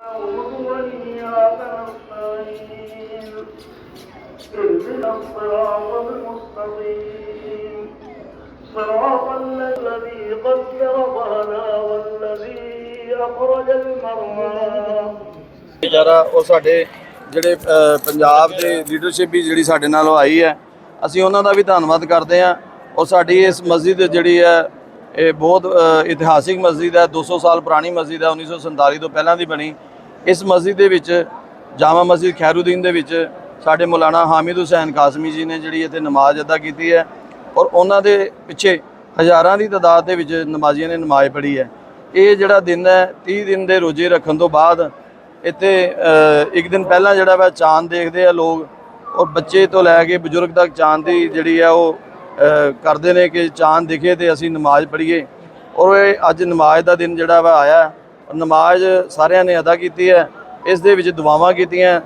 نعبد وإياك نستعين اهدنا الصراط المستقيم صراط الذي قدر فهدى والذي أخرج المرعى ਜਰਾ ਉਹ ਸਾਡੇ ਜਿਹੜੇ ਅ, ਪੰਜਾਬ ਦੇ ਲੀਡਰਸ਼ਿਪ ਵੀ ਜਿਹੜੀ ਸਾਡੇ ਨਾਲ ਆਈ ਹੈ ਅਸੀਂ ਉਹਨਾਂ ਦਾ ਵੀ ਧੰਨਵਾਦ ਕਰਦੇ ਹਾਂ ਔਰ ਸਾਡੀ ਇਸ ਮਸਜਿਦ ਜਿਹੜੀ ਹੈ ਇਹ ਬਹੁਤ ਅ, ਇਤਿਹਾਸਿਕ ਮਸਜਿਦ ਹੈ 200 ਸਾਲ ਪੁਰਾਣੀ ਮਸਜਿਦ ਹੈ 1947 ਤੋਂ ਪਹਿਲਾਂ ਦੀ ਬਣੀ ਇਸ ਮਸਜਿਦ ਦੇ ਵਿੱਚ, ਜਾਮਾ ਮਸਜਿਦ ਖੈਰੂਦੀਨ ਦੇ ਵਿੱਚ ਸਾਡੇ ਮੌਲਾਨਾ ਹਾਮਿਦ ਹੁਸੈਨ ਕਾਸਮੀ ਜੀ ਨੇ ਜਿਹੜੀ ਇੱਥੇ ਨਮਾਜ਼ ਅਦਾ ਕੀਤੀ ਹੈ ਔਰ ਉਹਨਾਂ ਦੇ ਪਿੱਛੇ ਹਜ਼ਾਰਾਂ ਦੀ ਤਾਦਾਦ ਦੇ ਵਿੱਚ ਨਮਾਜ਼ੀਆਂ ਨੇ ਨਮਾਜ਼ ਪੜ੍ਹੀ ਹੈ। ਇਹ ਜਿਹੜਾ ਦਿਨ ਹੈ 30 ਦਿਨ ਦੇ ਰੋਜ਼ੇ ਰੱਖਣ ਤੋਂ ਬਾਅਦ ਇੱਥੇ ਇੱਕ ਦਿਨ ਪਹਿਲਾਂ ਜਿਹੜਾ ਵਾ ਚਾਂਦ ਦੇਖਦੇ ਆ ਲੋਕ ਔਰ ਬੱਚੇ ਤੋਂ ਲੈ ਕੇ ਬਜ਼ੁਰਗ ਤੱਕ ਚਾਂਦ ਦੀ ਜਿਹੜੀ ਆ ਉਹ ਕਰਦੇ ਨੇ ਕਿ ਚਾਂਦ ਦਿਖੇ ਤੇ ਅਸੀਂ ਨਮਾਜ਼ ਪੜ੍ਹੀਏ। ਔਰ ਇਹ ਅੱਜ ਨਮਾਜ਼ ਦਾ ਦਿਨ ਜਿਹੜਾ ਵਾ ਆਇਆ। ਨਮਾਜ਼ ਸਾਰਿਆਂ ਨੇ ਅਦਾ ਕੀਤੀ ਹੈ ਇਸ ਦੇ ਵਿੱਚ ਦੁਆਵਾਂ ਕੀਤੀਆਂ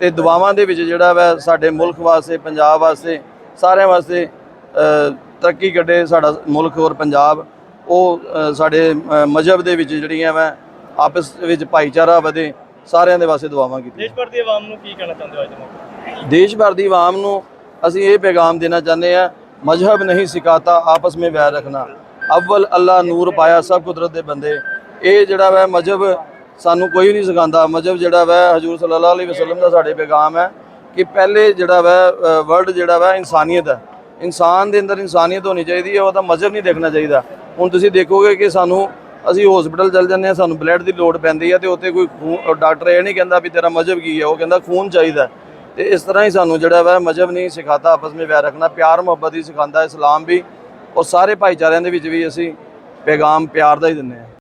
ਤੇ ਦੁਆਵਾਂ ਦੇ ਵਿੱਚ ਜਿਹੜਾ ਵਾ ਸਾਡੇ ਮੁਲਕ ਵਾਸਤੇ ਪੰਜਾਬ ਵਾਸਤੇ ਸਾਰਿਆਂ ਵਾਸਤੇ ਤਰੱਕੀ ਕੱਢੇ ਸਾਡਾ ਮੁਲਕ ਔਰ ਪੰਜਾਬ। ਉਹ ਸਾਡੇ ਅ, ਮਜ਼ਹਬ ਦੇ ਵਿੱਚ ਜਿਹੜੀਆਂ ਵਾ ਆਪਸ ਵਿੱਚ ਭਾਈਚਾਰਾ ਵਧੇ ਸਾਰਿਆਂ ਦੇ ਵਾਸਤੇ ਦੁਆਵਾਂ ਕੀਤੀਆਂ। ਦੇਸ਼ ਭਰ ਦੀ ਆਵਾਮ ਨੂੰ ਕੀ ਕਹਿਣਾ ਚਾਹੁੰਦੇ ਹੋ ਅੱਜ ਮੌਕੇ? ਦੇਸ਼ ਭਰ ਦੀ ਆਵਾਮ ਨੂੰ ਅਸੀਂ ਇਹ ਪੈਗਾਮ ਦੇਣਾ ਚਾਹੁੰਦੇ ਹਾਂ ਮਜ਼ਹਬ ਨਹੀਂ ਸਿਖਾਤਾ ਆਪਸ ਵਿੱਚ ਵੈਰ ਰੱਖਣਾ। ਅਵਲ ਅੱਲਾ ਨੂਰ ਪਾਇਆ ਸਭ ਕੁਦਰਤ ਦੇ ਬੰਦੇ। ਇਹ ਜਿਹੜਾ ਵੈ ਮਜ਼ਹਬ ਸਾਨੂੰ ਕੋਈ ਨਹੀਂ ਸਿਖਾਉਂਦਾ। ਮਜ਼ਹਬ ਜਿਹੜਾ ਵੈ ਹਜੂਰ ਸੱਲੱਲਾਹੁ ਅਲੈਹਿ ਵਸੱਲਮ ਦਾ ਸਾਡੇ ਪੈਗਾਮ ਹੈ ਕਿ ਪਹਿਲੇ ਜਿਹੜਾ ਵੈ ਵਰਲਡ ਜਿਹੜਾ ਵੈ ਇਨਸਾਨੀਅਤ ਹੈ। ਇਨਸਾਨ ਦੇ ਅੰਦਰ ਇਨਸਾਨੀਅਤ ਹੋਣੀ ਚਾਹੀਦੀ ਹੈ, ਉਹਦਾ ਮਜ਼ਹਬ ਨਹੀਂ ਦੇਖਣਾ ਚਾਹੀਦਾ। ਹੁਣ ਤੁਸੀਂ ਦੇਖੋਗੇ ਕਿ ਸਾਨੂੰ, ਅਸੀਂ ਹਸਪੀਟਲ ਚੱਲ ਜਾਂਦੇ ਹਾਂ, ਸਾਨੂੰ ਬਲੱਡ ਦੀ ਲੋੜ ਪੈਂਦੀ ਹੈ ਤੇ ਉੱਥੇ ਕੋਈ ਖੂਨ ਡਾਕਟਰ ਇਹ ਨਹੀਂ ਕਹਿੰਦਾ ਵੀ ਤੇਰਾ ਮਜ਼ਹਬ ਕੀ ਹੈ, ਉਹ ਕਹਿੰਦਾ ਖੂਨ ਚਾਹੀਦਾ ਤੇ ਇਸ ਤਰ੍ਹਾਂ ਹੀ ਸਾਨੂੰ ਜਿਹੜਾ ਵੈ ਮਜ਼ਹਬ ਨਹੀਂ ਸਿਖਾਤਾ, ਆਪਸ ਵਿੱਚ ਵੈਰ ਰੱਖਣਾ, ਪਿਆਰ ਮੁਹੱਬਤ ਹੀ ਸਿਖਾਉਂਦਾ ਇਸਲਾਮ ਵੀ, ਔਰ ਸਾਰੇ ਭਾਈਚਾਰਿਆਂ ਦੇ ਵਿੱਚ ਵੀ ਅਸੀਂ ਪੈਗਾਮ ਪਿਆਰ ਦਾ ਹੀ ਦਿੰਦੇ ਹਾਂ।